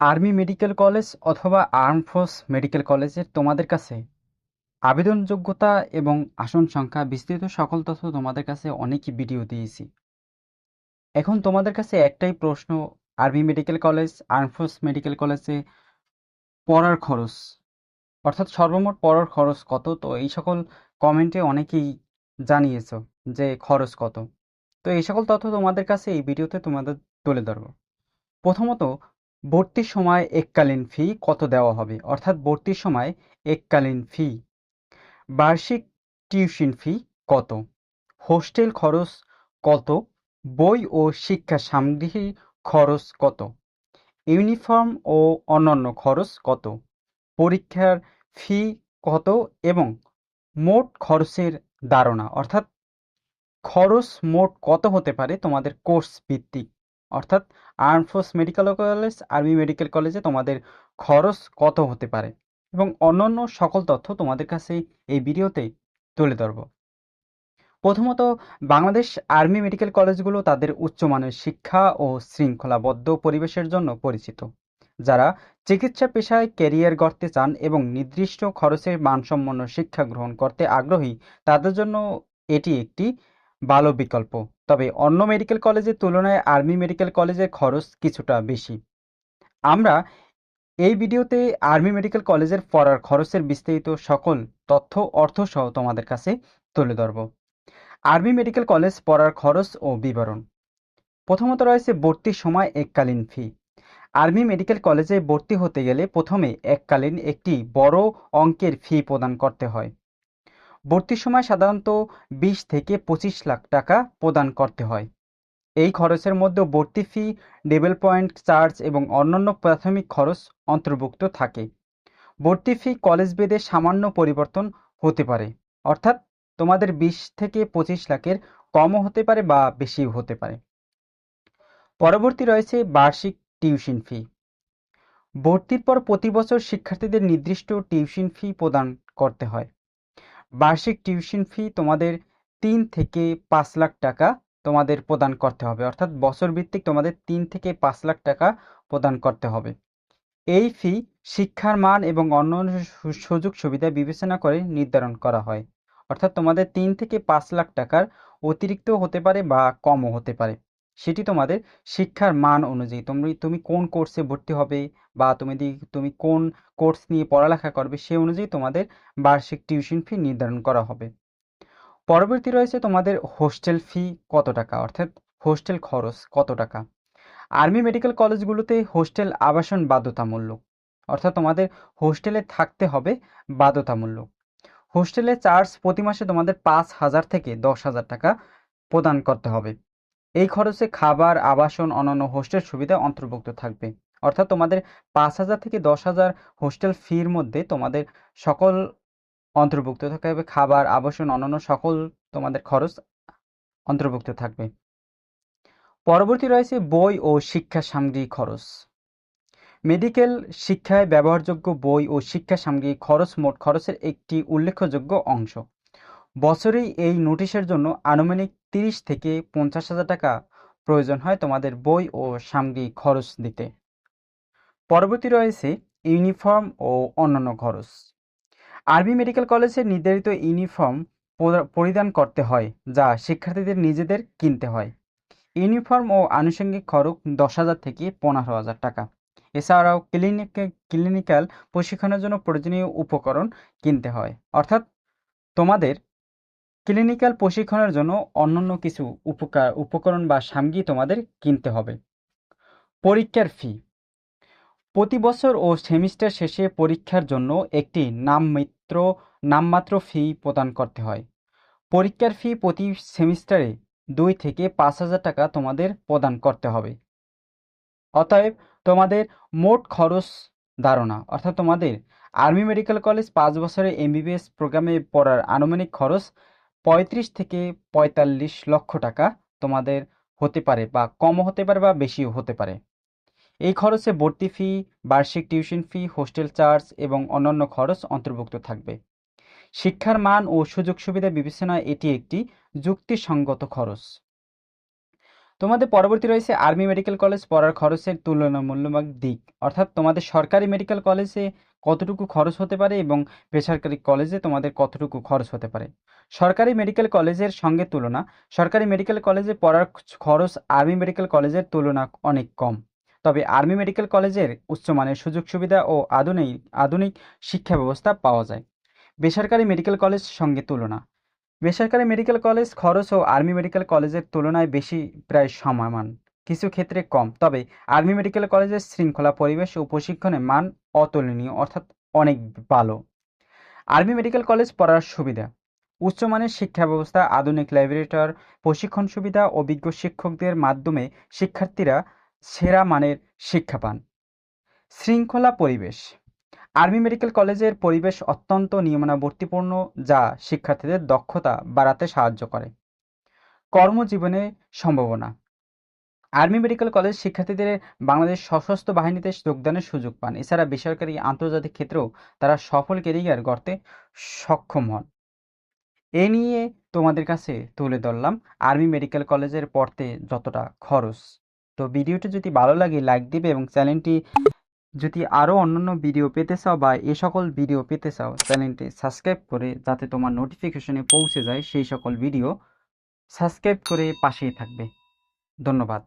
Army medical college অথবা arm force medical কলেজের তোমাদের কাছে আবেদন যোগ্যতা এবং আসন সংখ্যা বিস্তৃত সকল তথ্য তোমাদের কাছে অনেকই ভিডিও দিয়েছি। এখন তোমাদের কাছে একটাই প্রশ্ন, army medical college, arm force medical কলেজে পড়ার খরচ, অর্থাৎ সর্বমোট পড়ার খরচ কত? তো এই সকল কমেন্টে অনেকেই জানিয়েছ যে খরচ কত। তো এই সকল তথ্য তোমাদের কাছে এই ভিডিওতে তোমাদের তুলে ধরবো। প্রথমত ভর্তির সময় এককালীন ফি কত দেওয়া হবে? অর্থাৎ ভর্তির সময় এককালীন ফি। বার্ষিক টিউশন ফি কত? হোস্টেল খরচ কত? বই ও শিক্ষা সামগ্রী খরচ কত? ইউনিফর্ম ও অন্যান্য খরচ কত? পরীক্ষার ফি কত? এবং মোট খরচের ধারণা। অর্থাৎ খরচ মোট কত হতে পারে তোমাদের কোর্স ভিত্তিক? অর্থাৎ arm force medical college army medical কলেজে তোমাদের খরচ কত হতে পারে? এবং অন্যান্য সকল তথ্য তোমাদের কাছে এই ভিডিওতে তুলে ধরব। প্রথমত, বাংলাদেশ আর্মি মেডিকেল কলেজগুলো তাদের উচ্চমানের শিক্ষা ও শৃঙ্খলাবদ্ধ পরিবেশের জন্য পরিচিত। যারা চিকিৎসা পেশায় ক্যারিয়ার গড়তে চান এবং নির্দিষ্ট খরচের মানসম্পন্ন শিক্ষা গ্রহণ করতে আগ্রহী, তাদের জন্য এটি একটি ভালো বিকল্প। তবে অন্য মেডিকেল কলেজের তুলনায় আর্মি মেডিকেল কলেজের খরচ কিছুটা বেশি। আমরা এই ভিডিওতে আর্মি মেডিকেল কলেজের পড়ার খরচের বিস্তারিত সকল তথ্য অর্থ সহ তোমাদের কাছে তুলে ধরব। আর্মি মেডিকেল কলেজ পড়ার খরচ ও বিবরণ। প্রথমত রয়েছে ভর্তির সময় এককালীন ফি। আর্মি মেডিকেল কলেজে ভর্তি হতে গেলে প্রথমে এককালীন একটি বড় অঙ্কের ফি প্রদান করতে হয়। ভর্তির সময় সাধারণত বিশ থেকে পঁচিশ লাখ টাকা প্রদান করতে হয়। এই খরচের মধ্যে ভর্তি ফি ডেবেল পয়েন্ট, চার্জ এবং অন্যান্য প্রাথমিক খরচ অন্তর্ভুক্ত থাকে। ভর্তি ফি কলেজ বেদে সামান্য পরিবর্তন হতে পারে, অর্থাৎ তোমাদের বিশ থেকে পঁচিশ লাখের কমও হতে পারে বা বেশিও হতে পারে। পরবর্তী রয়েছে বার্ষিক টিউশন ফি। ভর্তির পর প্রতি বছর শিক্ষার্থীদের নির্দিষ্ট টিউশন ফি প্রদান করতে হয়। বার্ষিক টিউশন ফি তোমাদের তিন থেকে পাঁচ লাখ টাকা তোমাদের প্রদান করতে হবে। অর্থাৎ বছর ভিত্তিক তোমাদের তিন থেকে পাঁচ লাখ টাকা প্রদান করতে হবে। এই ফি শিক্ষার মান এবং অন্যান্য সুযোগ সুবিধা বিবেচনা করে নির্ধারণ করা হয়। অর্থাৎ তোমাদের তিন থেকে পাঁচ লাখ টাকার অতিরিক্ত হতে পারে বা কমও হতে পারে। সেটি তোমাদের শিক্ষার মান অনুযায়ী। তুমি তুমি কোন কোর্সে ভর্তি হবে বা তুমি তুমি কোন কোর্স নিয়ে পড়ালেখা করবে সে অনুযায়ী তোমাদের বার্ষিক টিউশন ফি নির্ধারণ করা হবে। পরবর্তী রয়েছে তোমাদের হোস্টেল ফি কত টাকা? অর্থাৎ হোস্টেল খরচ কত টাকা? আর্মি মেডিকেল কলেজগুলোতে হোস্টেল আবাসন বাধ্যতামূলক। অর্থাৎ তোমাদের হোস্টেলে থাকতে হবে বাধ্যতামূলক। হোস্টেলে চার্জ প্রতি মাসে তোমাদের পাঁচ হাজার থেকে দশ হাজার টাকা প্রদান করতে হবে। এই খরচে খাবার, আবাসন, অন্যান্য হোস্টেল সুবিধা অন্তর্ভুক্ত থাকবে। অর্থাৎ তোমাদের পাঁচ হাজার থেকে দশ হাজার হোস্টেল ফির মধ্যে তোমাদের সকল অন্তর্ভুক্ত থাকবে খাবার, আবাসন, অন্যান্য সকল তোমাদের খরচ অন্তর্ভুক্ত থাকবে। পরবর্তী রয়েছে বই ও শিক্ষা সামগ্রী খরচ। মেডিকেল শিক্ষায় ব্যবহারযোগ্য বই ও শিক্ষা সামগ্রী খরচ মোট খরচের একটি উল্লেখযোগ্য অংশ। বছরেই এই নোটিশের জন্য আনুমানিক তিরিশ থেকে পঞ্চাশ হাজার টাকা প্রয়োজন হয় তোমাদের বই ও সামগ্রী খরচ দিতে। পরবর্তী রয়েছে ইউনিফর্ম ও অন্যান্য খরচ। আরবি মেডিকেল কলেজে নির্ধারিত ইউনিফর্ম পরিধান করতে হয়, যা শিক্ষার্থীদের নিজেদের কিনতে হয়। ইউনিফর্ম ও আনুষঙ্গিক খরচ দশ হাজার থেকে পনেরো হাজার টাকা। এছাড়াও ক্লিনিক, ক্লিনিক্যাল প্রশিক্ষণের জন্য প্রয়োজনীয় উপকরণ কিনতে হয়। অর্থাৎ তোমাদের ক্লিনিক্যাল প্রশিক্ষণের জন্য অন্যান্য কিছু উপকার, উপকরণ বা সামগ্রী তোমাদের কিনতে হবে। পরীক্ষার ফি প্রতি বছর ও সেমিস্টার শেষে পরীক্ষার জন্য একটি নামমিত্র, নামমাত্র ফি প্রদান করতে হয়। পরীক্ষার ফি প্রতি সেমিস্টারে দুই থেকে পাঁচ হাজার টাকা তোমাদের প্রদান করতে হবে। অতএব তোমাদের মোট খরচ ধারণা, অর্থাৎ তোমাদের আর্মি মেডিকেল কলেজ পাঁচ বছরের এমবিবিএস প্রোগ্রামে পড়ার আনুমানিক খরচ পঁয়ত্রিশ থেকে পঁয়তাল্লিশ লক্ষ টাকা তোমাদের হতে পারে বা কমও হতে পারে বা বেশিও হতে পারে। এই খরচে ভর্তি ফি বার্ষিক টিউশন ফি হোস্টেল চার্জ এবং অন্যান্য খরচ অন্তর্ভুক্ত থাকবে। শিক্ষার মান ও সুযোগ সুবিধা বিবেচনায় এটি একটি যুক্তিসঙ্গত খরচ। তোমাদের পরবর্তী রয়েছে আর্মি মেডিকেল কলেজ পড়ার খরচের তুলনামূলক দিক। অর্থাৎ তোমাদের সরকারি মেডিকেল কলেজে কতটুকু খরচ হতে পারে এবং বেসরকারি কলেজে তোমাদের কতটুকু খরচ হতে পারে? সরকারি মেডিকেল কলেজের সঙ্গে তুলনা, সরকারি মেডিকেল কলেজে পড়ার খরচ আর্মি মেডিকেল কলেজের তুলনা অনেক কম। তবে আর্মি মেডিকেল কলেজের উচ্চমানের সুযোগ সুবিধা ও আধুনিক আধুনিক শিক্ষা ব্যবস্থা পাওয়া যায়। বেসরকারি মেডিকেল কলেজ সঙ্গে তুলনা, বেসরকারি মেডিকেল কলেজ খরচ ও আর্মি মেডিকেল কলেজের তুলনায় বেশি প্রায় সমান, কিছু ক্ষেত্রে কম। তবে আর্মি মেডিকেল কলেজের শৃঙ্খলা, পরিবেশ ও প্রশিক্ষণের মান অতুলনীয়, অর্থাৎ অনেক ভালো। আর্মি মেডিকেল কলেজ পড়ার সুবিধা। উচ্চমানের শিক্ষা ব্যবস্থা, আধুনিক ল্যাবরেটর, প্রশিক্ষণ সুবিধা অভিজ্ঞ শিক্ষকদের মাধ্যমে শিক্ষার্থীরা সেরা মানের শিক্ষা পান। শৃঙ্খলা পরিবেশ। আর্মি মেডিকেল কলেজের পরিবেশ অত্যন্ত নিয়মানুবর্তিপূর্ণ, যা শিক্ষার্থীদের দক্ষতা বাড়াতে সাহায্য করে। কর্মজীবনে সম্ভাবনা। আর্মি মেডিকেল কলেজ শিক্ষার্থীদের বাংলাদেশ সশস্ত্র বাহিনীতে যোগদানের সুযোগ পান। এছাড়া বেসরকারি আন্তর্জাতিক ক্ষেত্রেও তারা সফল কেরিয়ার গড়তে সক্ষম হন। এ নিয়ে তোমাদের কাছে তুলে ধরলাম আর্মি মেডিকেল কলেজের পড়তে যতটা খরচ। তো ভিডিওটি যদি ভালো লাগে, লাইক দিবে এবং চ্যানেলটি যদি আরও অন্যান্য ভিডিও পেতে চাও বা এ সকল ভিডিও পেতে চাও, চ্যানেলটি সাবস্ক্রাইব করে যাতে তোমার নোটিফিকেশনে পৌঁছে যায় সেই সকল ভিডিও সাবস্ক্রাইব করে পাশেই থাকবে। ধন্যবাদ।